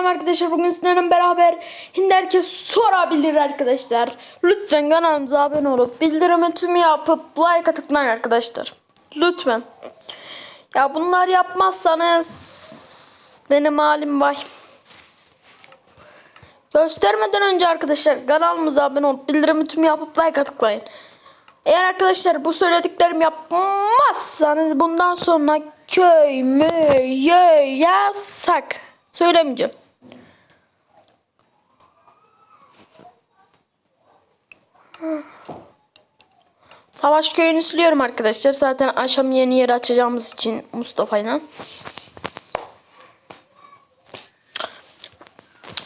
Selam arkadaşlar bugün sizlerle beraber herkes sorabilir arkadaşlar. Lütfen kanalımıza abone olup bildirimi tüm yapıp like tıklayın arkadaşlar. Lütfen. Ya bunlar yapmazsanız benim halim vay. Göstermeden önce arkadaşlar kanalımıza abone olup bildirimi tüm yapıp like tıklayın. Eğer arkadaşlar bu söylediklerimi yapmazsanız bundan sonra köy mü yasak. Söylemeyeceğim. Savaş köyünü siliyorum arkadaşlar. Zaten akşam yeni yer açacağımız için Mustafa'yla.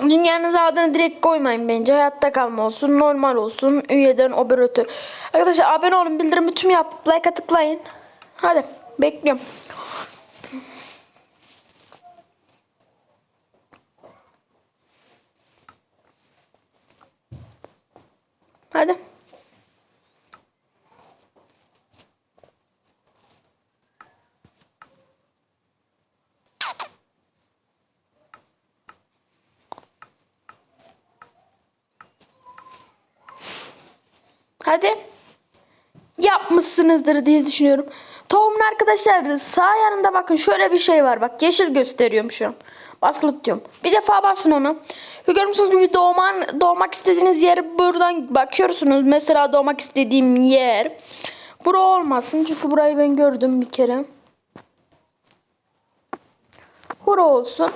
Dünyanın adını direkt koymayın bence. Hayatta kalma olsun, normal olsun, üyeden operatör. Arkadaşlar abone olun, bildirimi tüm yapıp like tıklayın. Hadi bekliyorum. Hadi. Hadi. Yapmışsınızdır diye düşünüyorum. Tohumun arkadaşlar sağ yanında bakın şöyle bir şey var. Bak yeşil gösteriyorum şu an. Basılı tutuyorum. Bir defa basın onu. Ve görmüşsünüz gibi doğman, doğmak istediğiniz yere buradan bakıyorsunuz. Mesela doğmak istediğim yer. Bura olmasın. Çünkü burayı ben gördüm bir kere. Hura olsun.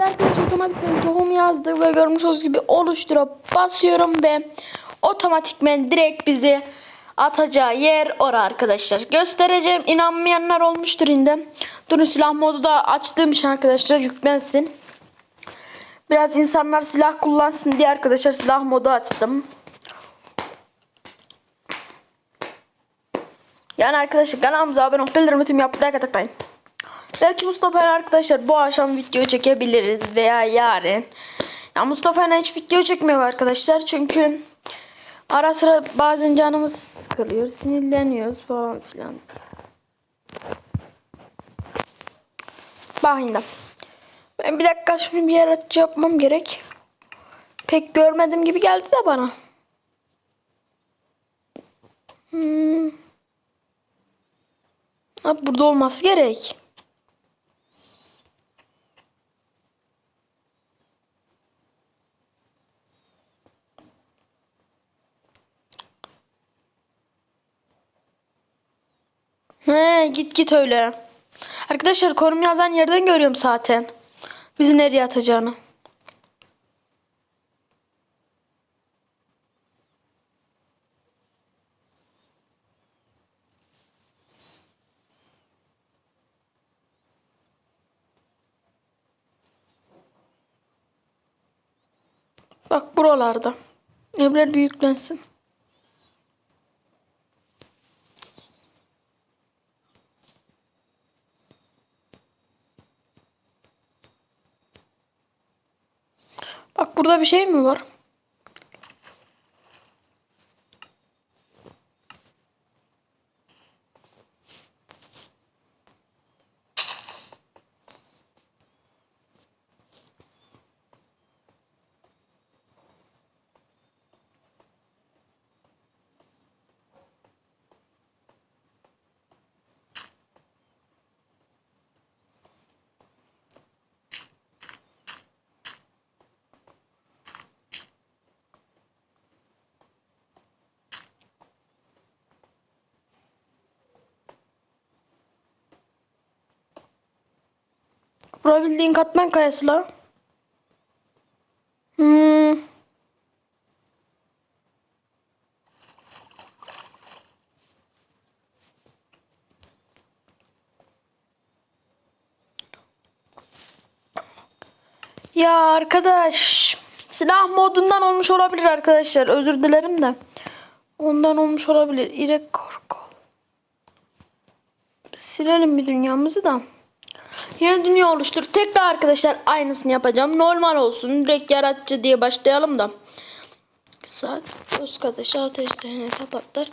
Ve arkadaşlar otomatikten tohum yazdık ve görmüşsünüz gibi oluşturup basıyorum ve otomatikmen direkt bizi atacağı yer ora arkadaşlar. Göstereceğim. İnanmayanlar olmuştur indi. Durun silah modu da açtığım için arkadaşlar yüklensin. Biraz insanlar silah kullansın diye arkadaşlar silah modu açtım. Yani arkadaşlar kanalımıza abone olup bildirimi tüm like tıklayın. Belki Mustafa arkadaşlar bu akşam video çekebiliriz veya yarın. Ya Mustafa hiç video çekmiyor arkadaşlar çünkü ara sıra bazen canımız sıkılıyor, sinirleniyoruz falan filan. Bakın da. Ben bir dakika şimdi bir yaratıcı yapmam gerek. Pek görmedim gibi geldi de bana. Hmm. Ha, burada olması gerek. He git git öyle. Arkadaşlar konum yazan yerden görüyorum zaten. Bizi nereye atacağını. Bak buralarda. Evler büyüklensin. Bak burada bir şey mi var? Bura katman kayası la. Hmm. Ya arkadaş silah modundan olmuş olabilir arkadaşlar. Özür dilerim de. Ondan olmuş olabilir. İrek korku. Silelim bir dünyamızı da. Yeni dünya oluştur. Tekrar arkadaşlar aynısını yapacağım. Normal olsun. Direkt yaratıcı diye başlayalım da. Saat üst ateşi ateşlerini kapatlar.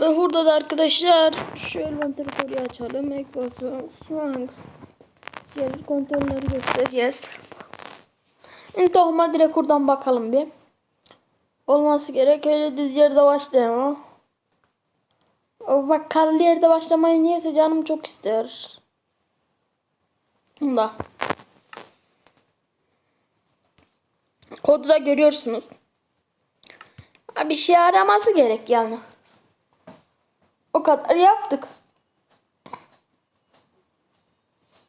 Ve burada da arkadaşlar şu envanterı açalım. Ekvasyon, Swanks. Diğer kontrolleri göster. Yes. Tohuma direkt oradan bakalım bir. Olması gerek. Öyle düz yerde başlayalım. O Bak karlı yerde başlamayı niyeyse canım çok ister. Bunda. Kodu da görüyorsunuz. Bir şey araması gerek yani. O kadar yaptık.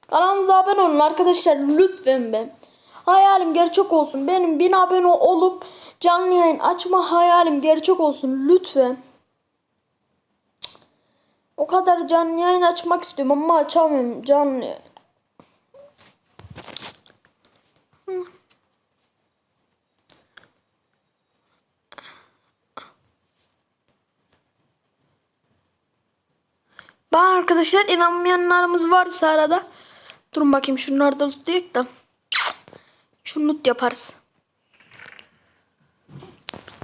Kanalımıza abone olun arkadaşlar lütfen be. Hayalim gerçek olsun. Benim bin abone olup canlı yayın açma hayalim gerçek olsun lütfen. O kadar canlı yayın açmak istiyorum ama açamıyorum canlı. Bana arkadaşlar inanmayanlarımız varsa arada. Durun bakayım şunları da lootlayık da. Şunu loot yaparız.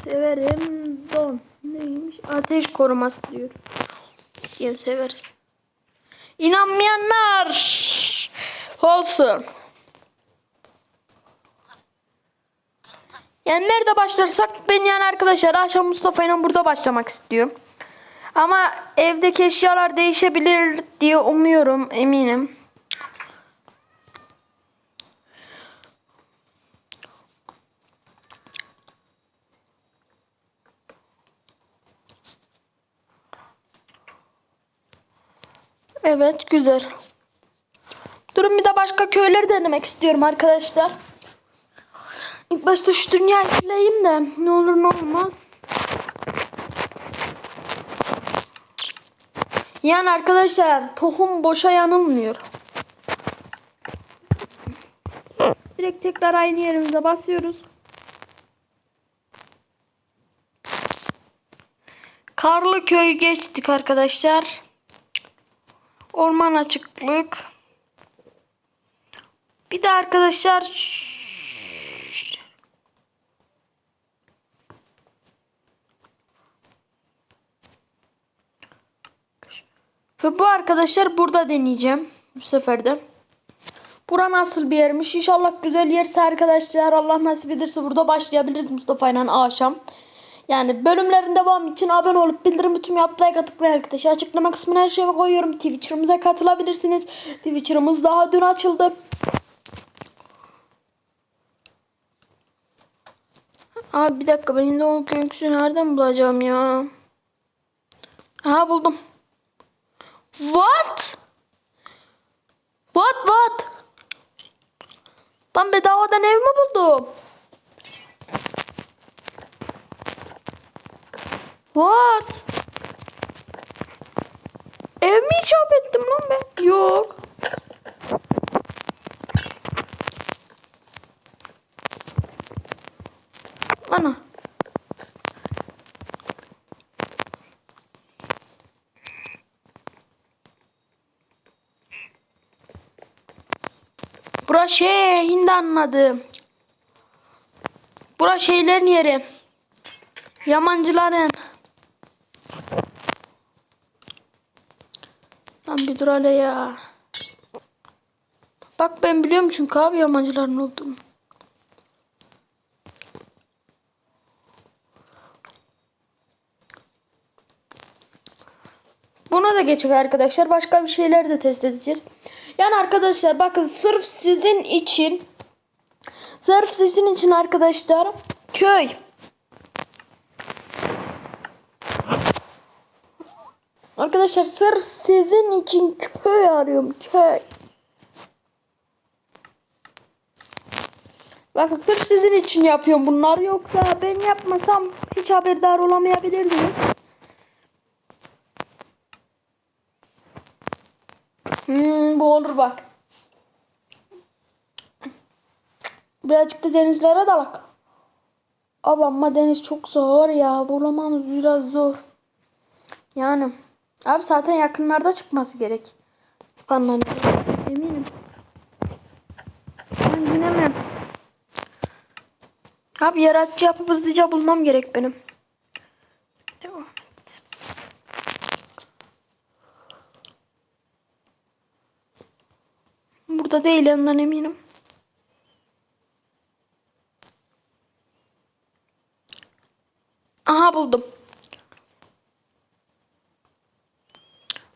Severim don. Neymiş? Ateş koruması diyor. Diye severiz. İnanmayanlar olsun. Yani nerede başlarsak ben yani arkadaşlar Ayşe Mustafa ile burada başlamak istiyorum. Ama evdeki eşyalar değişebilir diye umuyorum eminim. Evet güzel. Durun bir de başka köyleri denemek istiyorum arkadaşlar. İlk başta şu dünyayı sileyim de ne olur ne olmaz. Yani arkadaşlar tohum boşa yanılmıyor. Direkt tekrar aynı yerimize basıyoruz. Karlı köy geçtik arkadaşlar. Orman açıklık. Bir de arkadaşlar ve bu arkadaşlar burada deneyeceğim bu sefer de. Bura nasıl bir yermiş? İnşallah güzel yerse arkadaşlar Allah nasip ederse burada başlayabiliriz Mustafa ile akşam. Yani bölümlerin devamı için abone olup bildirim tüm yap like arkadaşlar. Açıklama kısmına her şeyi koyuyorum. Twitcher'ımıza katılabilirsiniz. Twitcher'ımız daha dün açıldı. Abi bir dakika ben şimdi o görüntüsü nereden bulacağım ya? Aha buldum. What? What what? Ben bedavadan ev mi buldum? What? Ev mi icap ettim lan ben? Yok. Ana. Bura şey, şimdi anladım. Bura şeylerin yeri. Yamancıların. Lan bir dur hele ya. Bak ben biliyorum çünkü abi yamancıların olduğunu. Buna da geçecek arkadaşlar. Başka bir şeyler de test edeceğiz. Yani arkadaşlar bakın sırf sizin için sırf sizin için arkadaşlar köy Arkadaşlar sırf sizin için köy arıyorum köy. Bakın sırf sizin için yapıyorum bunlar yoksa ben yapmasam hiç haberdar olamayabilirdiniz. Hmm, bu olur bak. Birazcık da denizlere dalak. Abi ama deniz çok zor ya. Bulamamız biraz zor. Yani. Abi zaten yakınlarda çıkması gerek. Spandan. Eminim. Ben bilemem. Abi yaratıcı yapıp hızlıca bulmam gerek benim. Burada değil ondan eminim. Aha buldum.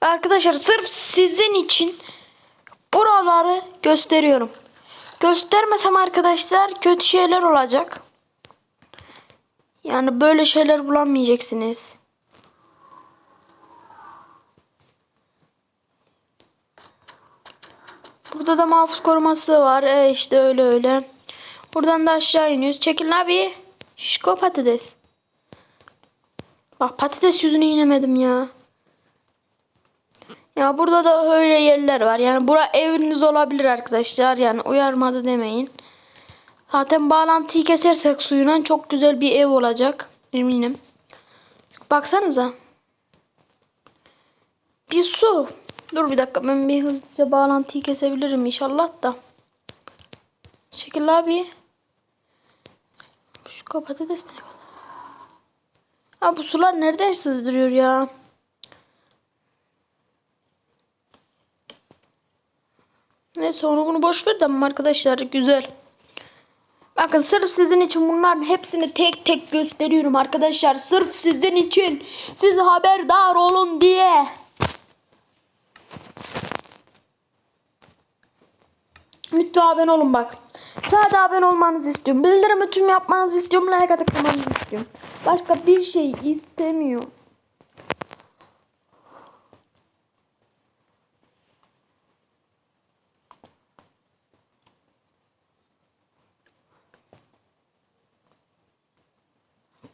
Arkadaşlar sırf sizin için buraları gösteriyorum. Göstermesem arkadaşlar kötü şeyler olacak. Yani böyle şeyler bulamayacaksınız. Burada da mahfuz koruması var. E işte öyle öyle. Buradan da aşağı iniyoruz. Çekilin abi. Şişko patates. Bak patates yüzüne inemedim ya. Ya burada da öyle yerler var. Yani bura eviniz olabilir arkadaşlar. Yani uyarmadı demeyin. Zaten bağlantıyı kesersek suyuna çok güzel bir ev olacak. Eminim. Baksanıza. Bir su. Dur bir dakika ben bir hızlıca bağlantıyı kesebilirim inşallah da. Şekil abi. Şu patates ne kadar? Ha bu sular nereden sızdırıyor ya? Neyse onu bunu boş ver de arkadaşlar güzel. Bakın sırf sizin için bunların hepsini tek tek gösteriyorum arkadaşlar. Sırf sizin için. Siz haberdar olun diye. Lütfen abone olun bak. Sadece abone olmanızı istiyorum. Bildirim tüm yapmanızı istiyorum. Like tıklamanızı istiyorum. Başka bir şey istemiyorum.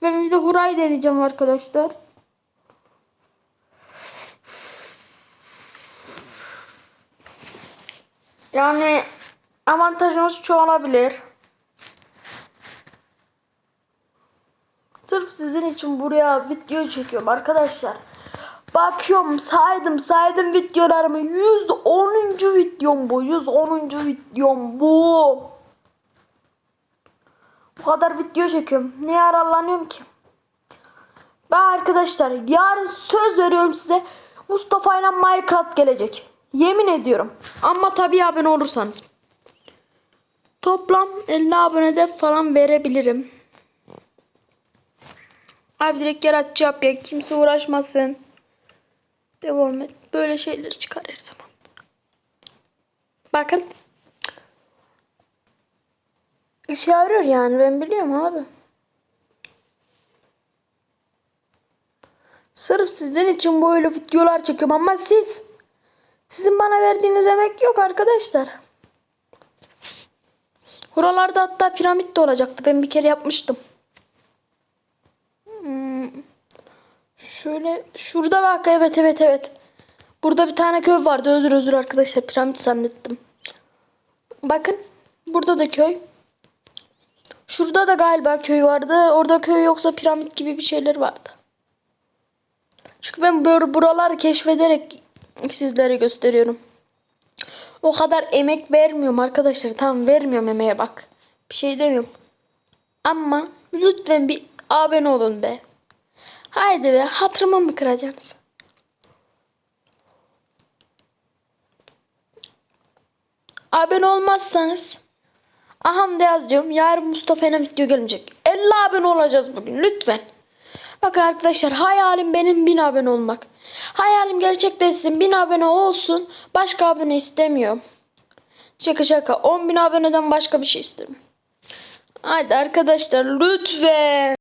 Ben bir de Huray deneyeceğim arkadaşlar. Yani avantajımız çoğalabilir. Sırf sizin için buraya video çekiyorum arkadaşlar. Bakıyorum saydım saydım videolarımı 110. videom bu 110. videom bu. Bu kadar video çekiyorum. Niye aralanıyorum ki? Ben arkadaşlar yarın söz veriyorum size Mustafa ile Minecraft gelecek. Yemin ediyorum. Ama tabii abone olursanız. Toplam 50 abonede falan verebilirim. Abi direkt yaratçı yap ya. Kimse uğraşmasın. Devam et. Böyle şeyler çıkar her zaman. Bakın. İşe yarıyor yani ben biliyorum abi. Sırf sizin için böyle videolar çekiyorum ama siz sizin bana verdiğiniz emek yok arkadaşlar. Buralarda hatta piramit de olacaktı. Ben bir kere yapmıştım. Hmm. Şöyle şurada bak evet evet evet. Burada bir tane köy vardı. Özür özür arkadaşlar piramit zannettim. Bakın burada da köy. Şurada da galiba köy vardı. Orada köy yoksa piramit gibi bir şeyler vardı. Çünkü ben böyle buraları keşfederek sizlere gösteriyorum. O kadar emek vermiyorum arkadaşlar. Tamam vermiyorum emeğe bak. Bir şey demiyorum. Ama lütfen bir abone olun be. Haydi be hatırımı mı kıracaksınız? Abone olmazsanız Aham da yazıyorum. Yarın Mustafa'ya video gelecek. 50 abone olacağız bugün lütfen. Bakın arkadaşlar hayalim benim 1000 abone olmak. Hayalim gerçekleşsin 1000 abone olsun. Başka abone istemiyorum. Şaka şaka 10.000 aboneden başka bir şey istemiyorum. Haydi arkadaşlar lütfen.